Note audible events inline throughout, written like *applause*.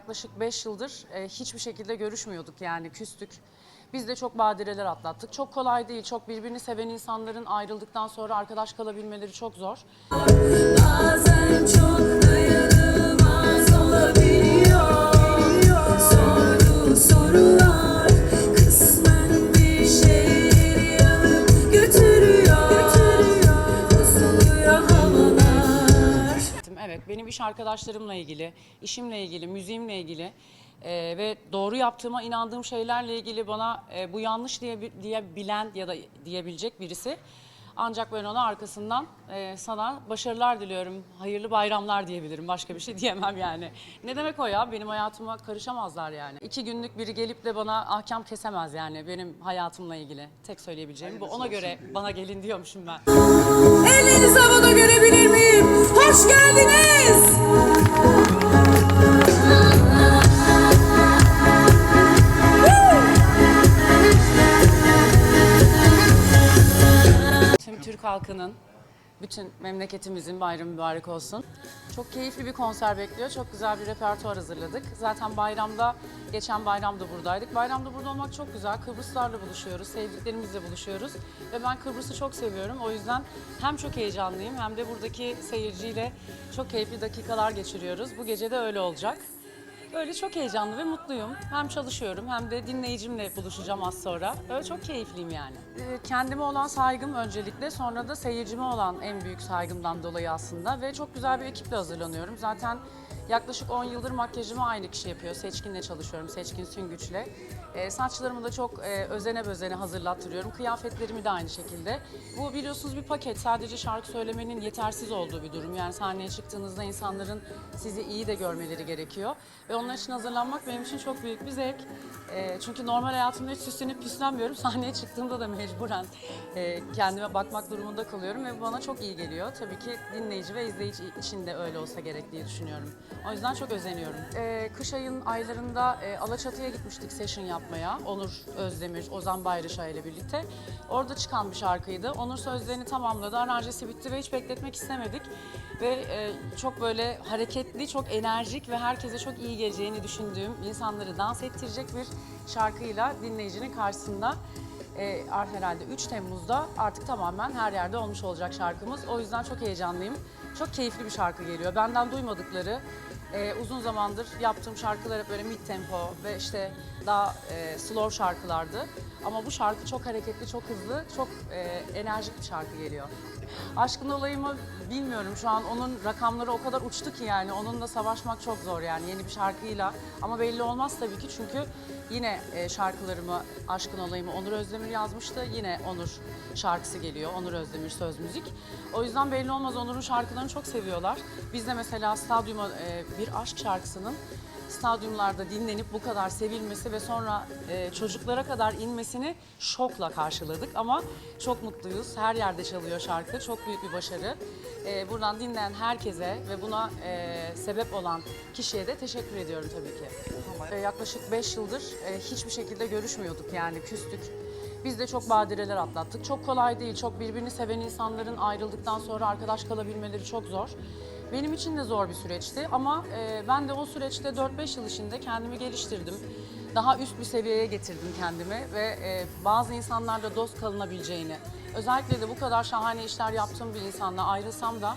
yaklaşık 5 yıldır e, hiçbir şekilde görüşmüyorduk yani küstük. Biz de çok badireler atlattık. Çok kolay değil. Çok birbirini seven insanların ayrıldıktan sonra arkadaş kalabilmeleri çok zor. Bazen çok benim iş arkadaşlarımla ilgili, işimle ilgili, müziğimle ilgili e, ve doğru yaptığıma inandığım şeylerle ilgili bana e, bu yanlış diye diyebilen ya da diyebilecek birisi. Ancak ben ona arkasından e, sana başarılar diliyorum, hayırlı bayramlar diyebilirim. Başka bir şey diyemem yani. Ne demek o ya? Benim hayatıma karışamazlar yani. İki günlük biri gelip de bana ahkam kesemez yani benim hayatımla ilgili. Tek söyleyebileceğim bu. Ona göre bana gelin diyormuşum ben. Ellerinizi havada görebilir? Hoş geldiniz. Tüm Türk halkının, bütün memleketimizin bayramı mübarek olsun. Çok keyifli bir konser bekliyor. Çok güzel bir repertuar hazırladık. Zaten bayramda, geçen bayramda buradaydık. Bayramda burada olmak çok güzel. Kıbrıslarla buluşuyoruz, sevdiklerimizle buluşuyoruz. Ve ben Kıbrıs'ı çok seviyorum. O yüzden hem çok heyecanlıyım hem de buradaki seyirciyle çok keyifli dakikalar geçiriyoruz. Bu gece de öyle olacak. Böyle çok heyecanlı ve mutluyum. Hem çalışıyorum hem de dinleyicimle buluşacağım az sonra. Öyle çok keyifliyim yani. Ee, Kendime olan saygım öncelikle sonra da seyircime olan en büyük saygımdan dolayı aslında. Ve çok güzel bir ekiple hazırlanıyorum. Zaten yaklaşık 10 yıldır makyajımı aynı kişi yapıyor. Seçkin'le çalışıyorum, Seçkin Süngüç'le. Ee, saçlarımı da çok e, özene bezene hazırlattırıyorum. Kıyafetlerimi de aynı şekilde. Bu biliyorsunuz bir paket. Sadece şarkı söylemenin yetersiz olduğu bir durum. Yani sahneye çıktığınızda insanların sizi iyi de görmeleri gerekiyor. Ve onlar için hazırlanmak benim için çok büyük bir zevk. Ee, çünkü normal hayatımda hiç süslenip püslenmiyorum. *laughs* Sahneye çıktığımda da mecburen e, kendime bakmak durumunda kalıyorum ve bu bana çok iyi geliyor. Tabii ki dinleyici ve izleyici için de öyle olsa gerek diye düşünüyorum. O yüzden çok özeniyorum. Ee, kış ayın aylarında e, Alaçatı'ya gitmiştik session yapmaya. Onur Özdemir, Ozan Bayraşa ile birlikte. Orada çıkan bir şarkıydı. Onur sözlerini tamamladı, aranjesi bitti ve hiç bekletmek istemedik. Ve e, çok böyle hareketli, çok enerjik ve herkese çok iyi geleceğini düşündüğüm, insanları dans ettirecek bir şarkıyla dinleyicinin karşısında e, herhalde 3 Temmuz'da artık tamamen her yerde olmuş olacak şarkımız. O yüzden çok heyecanlıyım. Çok keyifli bir şarkı geliyor. Benden duymadıkları, e, uzun zamandır yaptığım şarkılar hep böyle mid tempo ve işte daha e, slow şarkılardı. Ama bu şarkı çok hareketli, çok hızlı, çok e, enerjik bir şarkı geliyor. Aşkın olayımı bilmiyorum şu an onun rakamları o kadar uçtu ki yani onunla savaşmak çok zor yani yeni bir şarkıyla. Ama belli olmaz tabii ki çünkü yine e, şarkılarımı Aşkın olayımı Onur Özdemir yazmıştı. Yine Onur şarkısı geliyor. Onur Özdemir söz müzik. O yüzden belli olmaz Onur'un şarkılarını çok seviyorlar. Biz de mesela stadyuma e, bir aşk şarkısının stadyumlarda dinlenip bu kadar sevilmesi ve sonra e, çocuklara kadar inmesini şokla karşıladık ama çok mutluyuz. Her yerde çalıyor şarkı. Çok büyük bir başarı. E, buradan dinleyen herkese ve buna e, sebep olan kişiye de teşekkür ediyorum tabii ki. E, yaklaşık 5 yıldır e, hiçbir şekilde görüşmüyorduk yani küstük. Biz de çok badireler atlattık. Çok kolay değil. Çok birbirini seven insanların ayrıldıktan sonra arkadaş kalabilmeleri çok zor. Benim için de zor bir süreçti ama e, ben de o süreçte 4-5 yıl içinde kendimi geliştirdim. Daha üst bir seviyeye getirdim kendimi ve e, bazı insanlarla dost kalınabileceğini, özellikle de bu kadar şahane işler yaptığım bir insanla ayrılsam da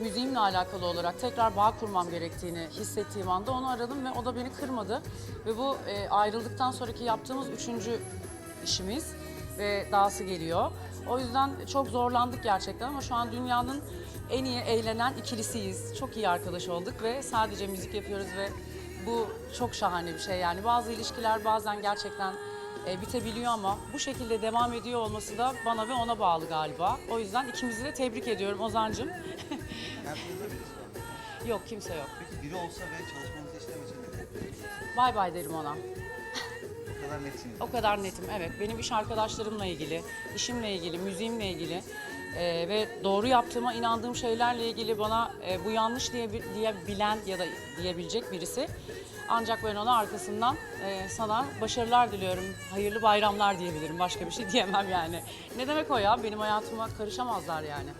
müziğimle alakalı olarak tekrar bağ kurmam gerektiğini hissettiğim anda onu aradım ve o da beni kırmadı. Ve bu e, ayrıldıktan sonraki yaptığımız üçüncü işimiz ve dahası geliyor. O yüzden çok zorlandık gerçekten ama şu an dünyanın en iyi eğlenen ikilisiyiz. Çok iyi arkadaş olduk ve sadece müzik yapıyoruz ve bu çok şahane bir şey. Yani bazı ilişkiler bazen gerçekten e, bitebiliyor ama bu şekilde devam ediyor olması da bana ve ona bağlı galiba. O yüzden ikimizi de tebrik ediyorum var. *laughs* yok kimse yok. Peki biri olsa ve çalışmanızı istemese ne? Bay bay derim ona. *laughs* O kadar netsiniz. O kadar netim evet. Benim iş arkadaşlarımla ilgili, işimle ilgili, müziğimle ilgili e, ve doğru yaptığıma inandığım şeylerle ilgili bana e, bu yanlış diye diyebilen ya da diyebilecek birisi. Ancak ben ona arkasından e, sana başarılar diliyorum, hayırlı bayramlar diyebilirim. Başka bir şey *laughs* diyemem yani. Ne demek o ya? Benim hayatıma karışamazlar yani.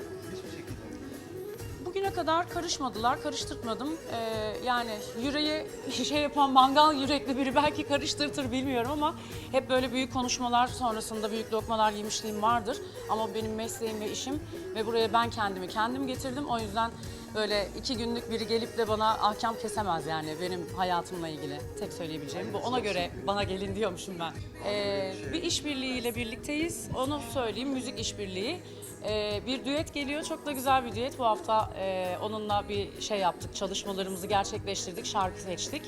Bugüne kadar karışmadılar, karıştırtmadım. Ee, yani yüreği şey yapan mangal yürekli biri belki karıştırtır bilmiyorum ama hep böyle büyük konuşmalar sonrasında büyük lokmalar yemişliğim vardır. Ama benim mesleğim ve işim ve buraya ben kendimi kendim getirdim. O yüzden böyle iki günlük biri gelip de bana ahkam kesemez yani benim hayatımla ilgili. Tek söyleyebileceğim bu. Ona göre bana gelin diyormuşum ben. Ee, bir işbirliğiyle birlikteyiz. Onu söyleyeyim, müzik işbirliği. Ee, bir düet geliyor. Çok da güzel bir düet. Bu hafta e, onunla bir şey yaptık. Çalışmalarımızı gerçekleştirdik. Şarkı seçtik.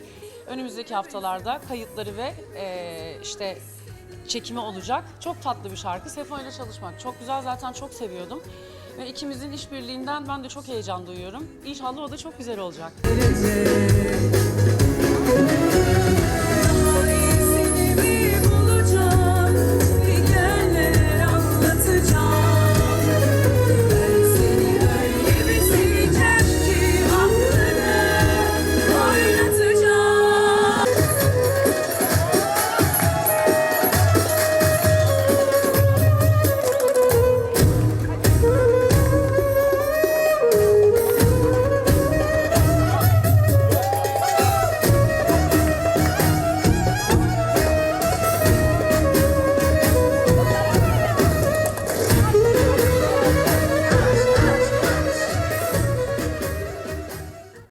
Önümüzdeki haftalarda kayıtları ve e, işte çekimi olacak. Çok tatlı bir şarkı. Sefo ile çalışmak çok güzel. Zaten çok seviyordum. Ve ikimizin işbirliğinden ben de çok heyecan duyuyorum. İnşallah o da çok güzel olacak.